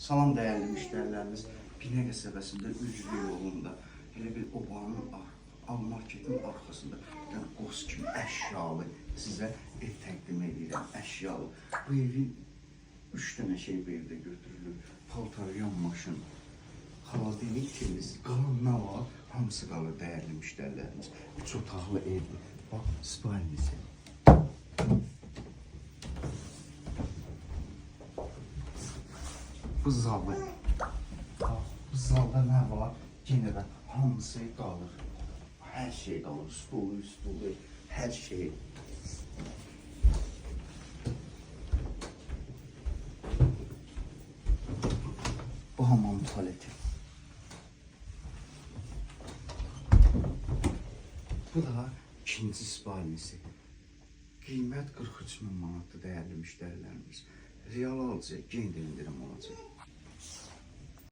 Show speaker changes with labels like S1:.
S1: Salam dəyərli müştərilərimiz. Binə qəsəbəsində Üzlü yolunda elə bir obanın al marketin arxasında bir dənə qos kimi əşyalı sizə ev təqdim edirəm. Əşyalı. Bu evin üç dənə şey bu evdə götürülür. Paltaryan maşın, xaladelik temiz, qalan nə var? Hamısı qalır dəyərli müştərilərimiz. Üç otaqlı evdir. Bax, spalnisi. Bu zalı. Bax, bu zalda nə var? Yenə də hamısı qalır. Hər şey qalır. Stulu, stulu, hər şey. Bu hamam tualeti. Bu da ikinci spalnisi. Qiymət 43 min manatdır dəyərli müştərilərimiz. Real alıcı gen indirim olur.